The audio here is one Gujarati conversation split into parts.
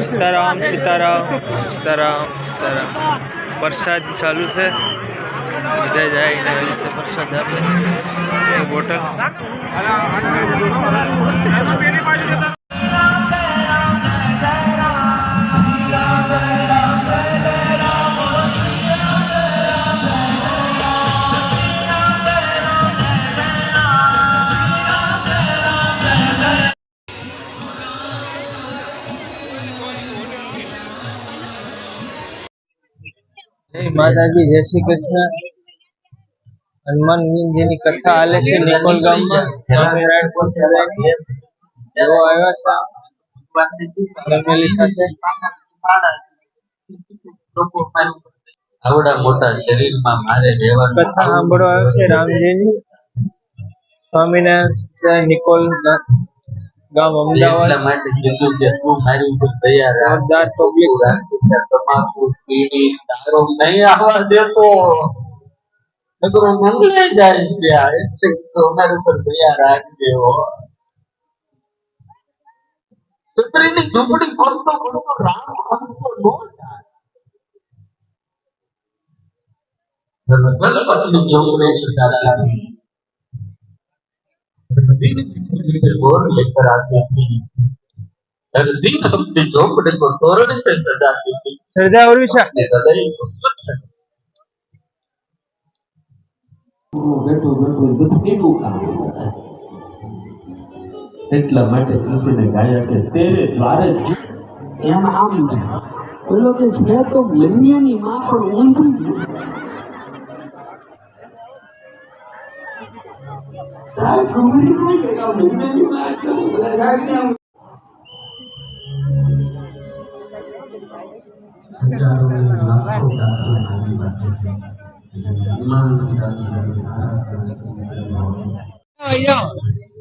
સીતારામ સીતારામ સીતારામ સીતારામ વરસાદ ચાલુ છે બધા જાય એવી રીતે વરસાદ આપે એક બોટલ જય માતાજી જય શ્રી કૃષ્ણ હનુમાનજીની કથા હાલે છે નિકોલ ગામમાં સ્વામિનારાયણ સંપ્રદાયની તેઓ આવ્યા છે ફેમિલી સાથે આવડા મોટા શરીરમાં મારે રહેવાનું કથા સાંભળવા આવ્યો છે રામજીની સ્વામિનારાયણ નિકોલ ગા- ગામ અમદાવાદ એટલા માટે કીધું કે તું મારી ઉપર દયા રાખ જોરદાર પબ્લિક તમાકુ બીડી દારૂ નહીં આવવા દેતો નકરો મંગળાઈ જાય છે આ. એટલે કીધું અમારી ઉપર દયા રાખજે હો છોકરીની ઝૂંપડી ખોલતો ખોલતો રામ હમતો નો જાય. ગણપતિની ઝૂંપડી છે દાદા बोल लेकर आती थी हर दिन अपनी झोपड़ी को तोरण से सजाती थी શ્રદ્ધા ઉર્વી છે अपने हृदय को स्वच्छ બેઠું બેઠું બધું કેવું કામ એટલા માટે કૃષ્ણને ગાયા કે તેરે દ્વારે એમ આમ પેલો કે છે તો મન્યાની માં પણ ઊંધું છે. સાહેબ ખબર નહીં કે આ છે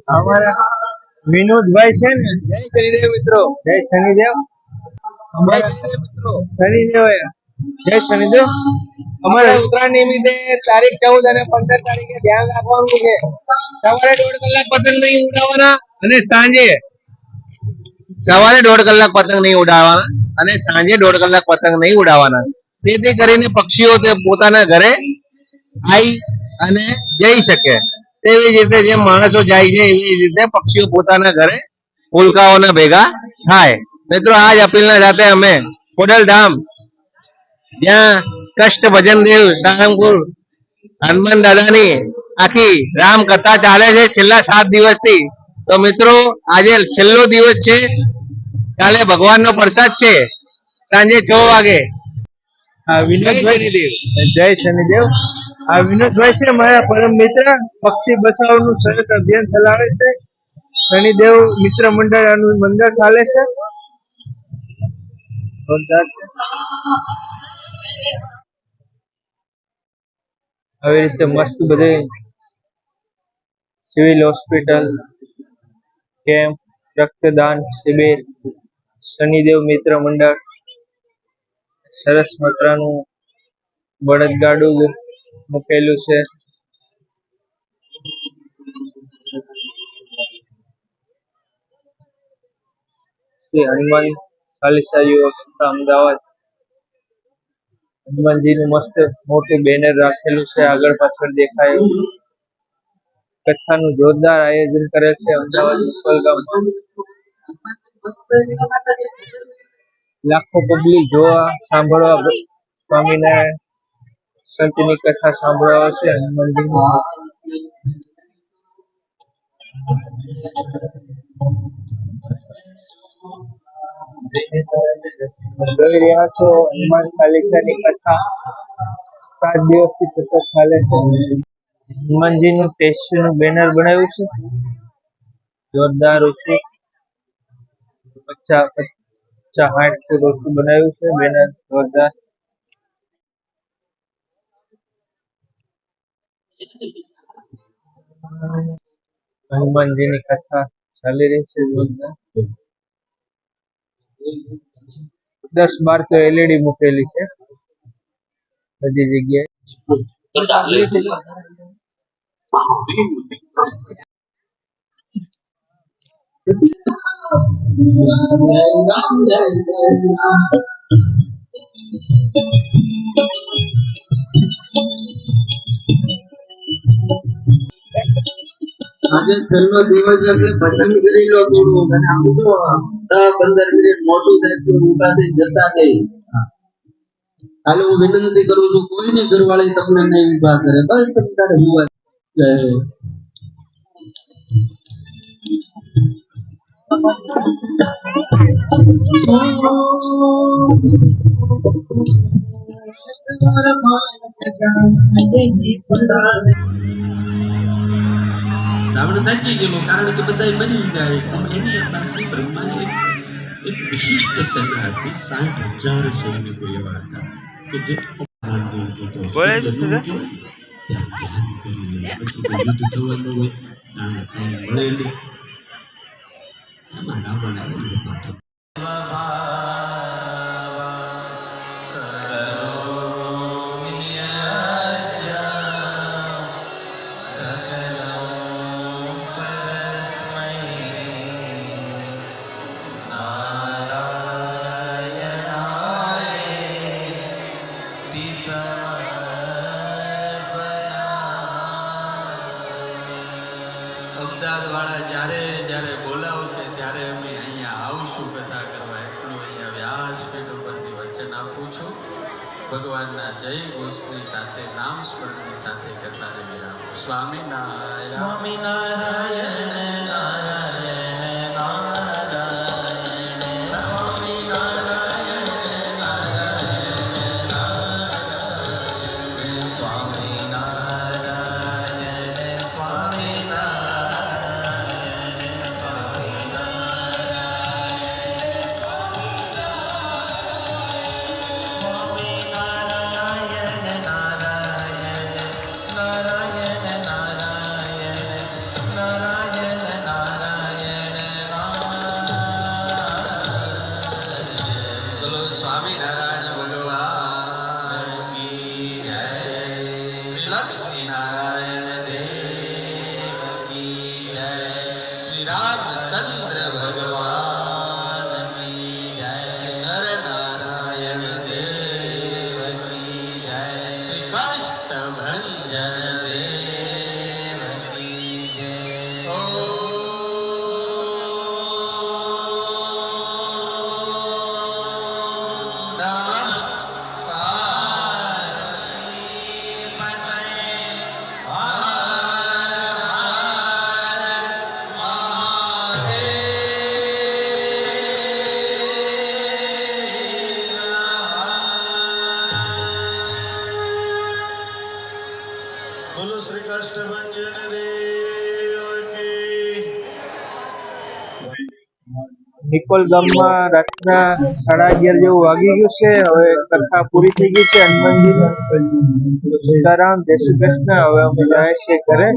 અમારા વિનોદભાઈ છે ને? જય શનિદેવ મિત્રો. જય શનિદેવ. અમારા શનિદેવ જય શનિદેવ. અમારે ઉત્તરાયણ નિમિત્તે તારીખ ચૌદ અને પંદર તારીખે ધ્યાન રાખવાનું છે. સવારે દોઢ કલાક પતંગ નહીં ઉડાવવાના અને સાંજે સવારે દોઢ કલાક પતંગ નહીં ઉડાવવાના અને સાંજે દોઢ કલાક પતંગ નહીં ઉડાવવાના. તેથી કરીને પક્ષીઓ તે પોતાના ઘરે આવી અને જઈ શકે. તેવી રીતે જે માણસો જાય છે, એવી રીતે પક્ષીઓ પોતાના ઘરે ઉલ્કાઓના ભેગા થાય. મિત્રો, આજ અપીલના સાથે અમે ખોડલધામ, જ્યાં કષ્ટ ભજન દેવ, સારંગપુર, હનુમાન દાદાની આખી રામ કથા ચાલે છે છેલ્લા સાત દિવસથી. તો મિત્રો, આજે છેલ્લો દિવસ છે. કાલે ભગવાનનો પ્રસાદ છે. સાંજે છ વાગે આ વિનોદભાઈ જય શનિદેવ. આ વિનોદભાઈ છે મારા પરમ મિત્ર પક્ષી બચાવનું સરસ અભિયાન ચલાવે છે. શનિદેવ મિત્ર મંડળ આનું મંડળ ચાલે છે. જોરદાર છે. આવી રીતે મસ્ત બધે સિવિલ હોસ્પિટલ કેમ્પ રક્તદાન શિબિર શનિદેવ મિત્ર મંડળ સરસ મજાનું બળદગાડું મૂકેલું છે. શ્રી હનુમાન ચાલીસા યુવક અમદાવાદ. હનુમાનજીનું મસ્ત મોટું બેનર રાખેલું છે, આગળ પાછળ દેખાય. કથાનું જોરદાર આયોજન કરે છે અમદાવાદ ઉપલગામ લાખો પબ્લિક જોવા સાંભળવા સ્વામિનારાયણ સંતની કથા સાંભળવા આવશે છે જોઈ રહ્યા છો હનુમાન ચાલીસાની કથા. સાત દિવસથી સતત ચાલે છે. હનુમાનજીનું ટેસ્ટનું બેનર બનાવ્યું છે. જોરદાર ઉછું પચાસ પચાસ સાઠ ફૂટ ઓછું બનાવ્યું છે? બેનર જોરદાર. હનુમાનજીની કથા ચાલી રહી છે જોરદાર. દસ બાર તો એલઈડી મૂકેલી છે. બધી જગ્યાએ. આજે છેલ્લો દિવસ એટલે કરી લો થોડું અને આમ જો દસ પંદર મિનિટ મોટું થાય તો ઉપાથી જતા નહીં. હાલ, હું વિનંતી કરું છું, કોઈની ઘરવાળી તમને નહીં ઊભા કરે. બસ તમે તારે જય રાવણ થાકી ગયેલો કારણ કે બધા મરી જાય પણ એની પાસે બ્રહ્માએ એક વિશિષ્ટ સજા હતી સાઠ હજાર સૈનિકો એવા હતા કે જે અપરાધીઓ થતો બોલે છે શું સજા? કહેવાય? ત્યાં ધ્યાન કરી લે પછી તો યુદ્ધ થવાનું હોય ત્યાં કાંઈ મળે નહીં நாம் அழாமலாக எதிர்பார்த்தோம் પાછો વાળા જ્યારે જ્યારે બોલાવશે ત્યારે અમે અહીંયા આવશું કથા કરવા. એટલું અહીંયા વ્યાસપીઠ ઉપરથી વચન આપું છું. ભગવાનના જય ઘોષની સાથે, નામ સ્મરણની સાથે કથાને વિરામ. સ્વામિનારાયણ. સ્વામિનારાયણ. બોલો શ્રી કૃષ્ણ ભંજન નિકોલ ગામમાં રાતના સાડા અગિયાર જેવું વાગી ગયું છે. હવે કથા પૂરી થઈ ગઈ છે હનુમાનજી સીતારામ, જય શ્રી કૃષ્ણ. હવે અમે જાય છીએ ઘરે.